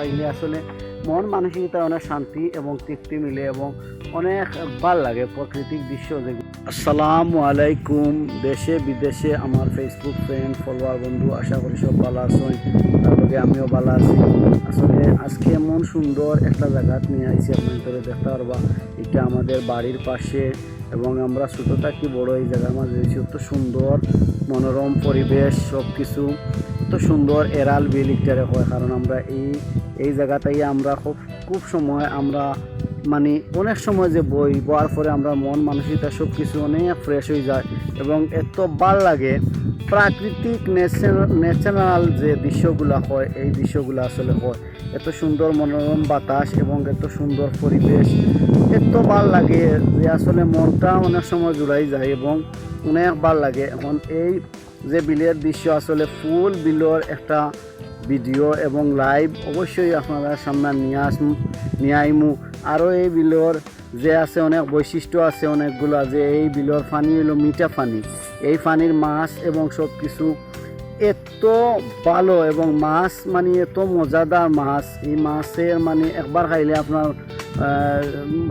তাইলে আসলে মন মানসিকতা, অনেক শান্তি এবং তৃপ্তি মিলে এবং অনেক ভালো লাগে প্রাকৃতিক দৃশ্য যেগুলো আসসালামু আলাইকুম, দেশে, বিদেশে আমার ফেসবুক ফ্রেন্ড ফলোয়ার বন্ধু, আশা করি সব ভালো আছেন। তার লগে আমিও ভালো আছি। আসলে আজকে এমন সুন্দর একটা জায়গা নিয়ে আইছি, আপনাদের দেখতে পারবা। এটা আমাদের বাড়ির পাশে এবং আমরা ছোটো থাকি, বড় এই জায়গার মাঝে অত সুন্দর, মনোরম পরিবেশ সব কিছু এত সুন্দর এরাল বিল ইত্যাদি হয়, কারণ আমরা এই এই জায়গাটাই আমরা খুব খুব সময় আমরা মানে অনেক সময় যে বই বওয়ার পরে আমরা মন মানসিকতা সব কিছু অনেক ফ্রেশ হয়ে যায় এবং এত ভালো লাগে। প্রাকৃতিক ন্যাচারাল যে দৃশ্যগুলো হয়, এই দৃশ্যগুলো আসলে হয়। এত সুন্দর মনোরম বাতাস এবং এত সুন্দর পরিবেশ, এত ভালো লাগে যে আসলে মনটা অনেক সময় জুড়াই যায় এবং অনেক ভালো লাগে। এখন এই যে বিলের দৃশ্য আসলে ফুল বিলের একটা ভিডিও এবং লাইভ, অবশ্যই আপনারা সামনে নিয়ে আস নিয়ে আইমু। আরও এই বিলের যে আছে অনেক বৈশিষ্ট্য আছে অনেকগুলো যে এই বিলের পানি হলো মিঠা পানি এই পানির মাছ এবং সব কিছু এত ভালো এবং মাছ মানে এত মজাদার মাছ। এই মাছের মানে একবার খাইলে আপনার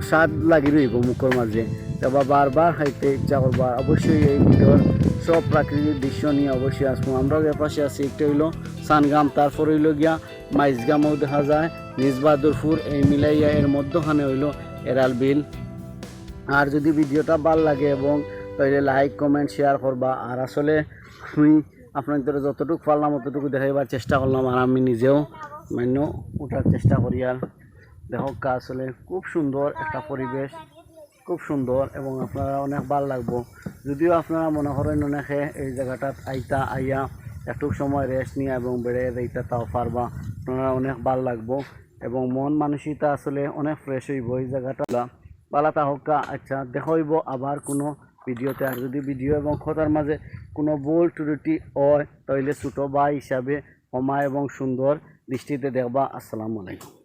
স্বাদ লাগি রইব মুখের মাঝে। তারপর বারবার খাইতে ইচ্ছা করবা। অবশ্যই এই ভিডিওর সব প্রাকৃতিক দৃশ্য নিয়ে অবশ্যই আসব। আমরাও এর পাশে আছি। একটা হইল সানগাম তারপর হইল গিয়া মাইজগামও দেখা যায়। নিজবাদুরপুর এই মিলাইয়া এর মধ্যখানে হইল এরাল বিল। আর যদি ভিডিওটা ভালো লাগে এবং তাহলে লাইক কমেন্ট শেয়ার করবা। আর আসলে আমি আপনাদের যতটুকু পারলাম অতটুকু দেখাইবার চেষ্টা করলাম। আর আমি নিজেও মান্য ওঠার চেষ্টা করি। আর দেখো কা আসলে খুব সুন্দর একটা পরিবেশ। খুব সুন্দর এবং আপনারা অনেক ভালো লাগবো। যদিও আপনারা মনে করেন অনেকে এই জায়গাটাত আইতা, আইয়া একটু সময় রেস্ট নিয়ে এবং বেড়ে দিতে তাও পারবা। আপনারা অনেক ভালো লাগবো। এবং মন মানসিকতা আসলে অনেক ফ্রেশ হইব এই জায়গাটা। পালা তাহকা আচ্ছা দেখা হইব আবার কোনো ভিডিওতে। আর যদি ভিডিও এবং কথার মাঝে কোনো ভুল ত্রুটি হয় তাহলে ছোটো ভাই হিসাবে ক্ষমা এবং সুন্দর দৃষ্টিতে দেখবা। আসসালামু আলাইকুম।